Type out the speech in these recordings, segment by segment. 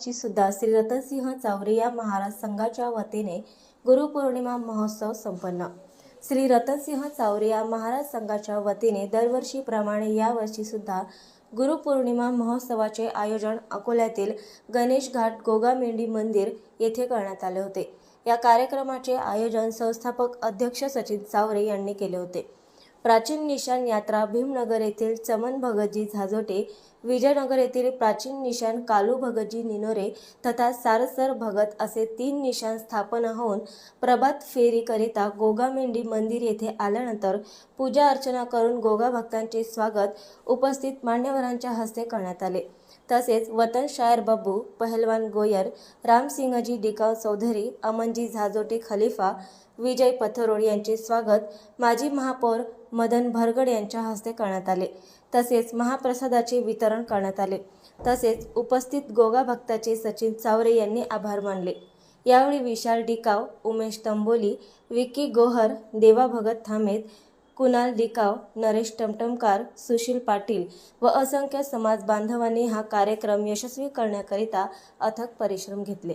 ची सुद्धा श्री रतनसिंह चावरिया महाराज संघाच्या वतीने गुरुपौर्णिमा महोत्सव संपन्न. श्री रतनसिंह चावरिया महाराज संघाच्या वतीने दरवर्षीप्रमाणे यावर्षी सुद्धा गुरुपौर्णिमा महोत्सवाचे आयोजन अकोल्यातील गणेश घाट गोगामेंढी मंदिर येथे करण्यात आले होते. या कार्यक्रमाचे आयोजन संस्थापक अध्यक्ष सचिन चावरे यांनी केले होते. प्राचीन निशाण यात्रा भीमनगर येथील चमन भगतजी झाजोटे विजयनगर येथील प्राचीन निशाण कालू भगतजी निनोरे तथा सारसर भगत असे तीन निशाण स्थापना होऊन प्रभात फेरीकरिता गोगामेंढी मंदिर येथे आल्यानंतर पूजा अर्चना करून गोगा भक्तांचे स्वागत उपस्थित मान्यवरांच्या हस्ते करण्यात आले. तसेच वतन शायर बब्बू पहलवान गोयर रामसिंहजी डिकाव चौधरी अमनजी झाजोटे खलिफा विजय पथरोड यांचे स्वागत माजी महापौर मदन भरगड यांच्या हस्ते करण्यात आले. तसेच महाप्रसादाचे वितरण करण्यात आले. तसेच उपस्थित गोगा भक्ताचे सचिन चावरे यांनी आभार मानले. यावेळी विशाल डिकाव उमेश तंबोली विकी गोहर देवा भगत थामेत कुणाल डिकाव नरेश टमटमकार सुशील पाटील व असंख्य समाज बांधवांनी हा कार्यक्रम यशस्वी करण्याकरिता अथक परिश्रम घेतले.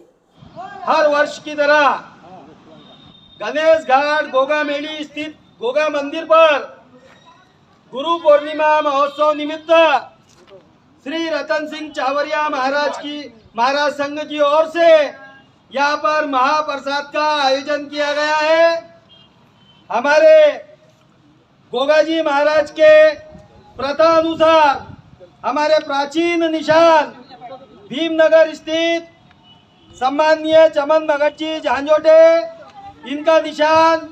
हर वर्ष की तरह गणेश घाट गोगा मेली स्थित गोगा मंदिर पर गुरु पूर्णिमा महोत्सव निमित्त श्री रतन सिंह चावरिया महाराज की, महाराज संघ की ओर से यहाँ पर महाप्रसाद का आयोजन किया गया है। हमारे गोगाजी महाराज के प्रथा अनुसार हमारे प्राचीन निशान भीमनगर स्थित सम्माननीय चमन भगत जी झांझोटे, इनका निशान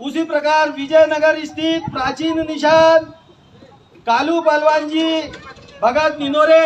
उसी प्रकार विजयनगर स्थित प्राचीन निशान कालू पहलवान जी भगत निनोरे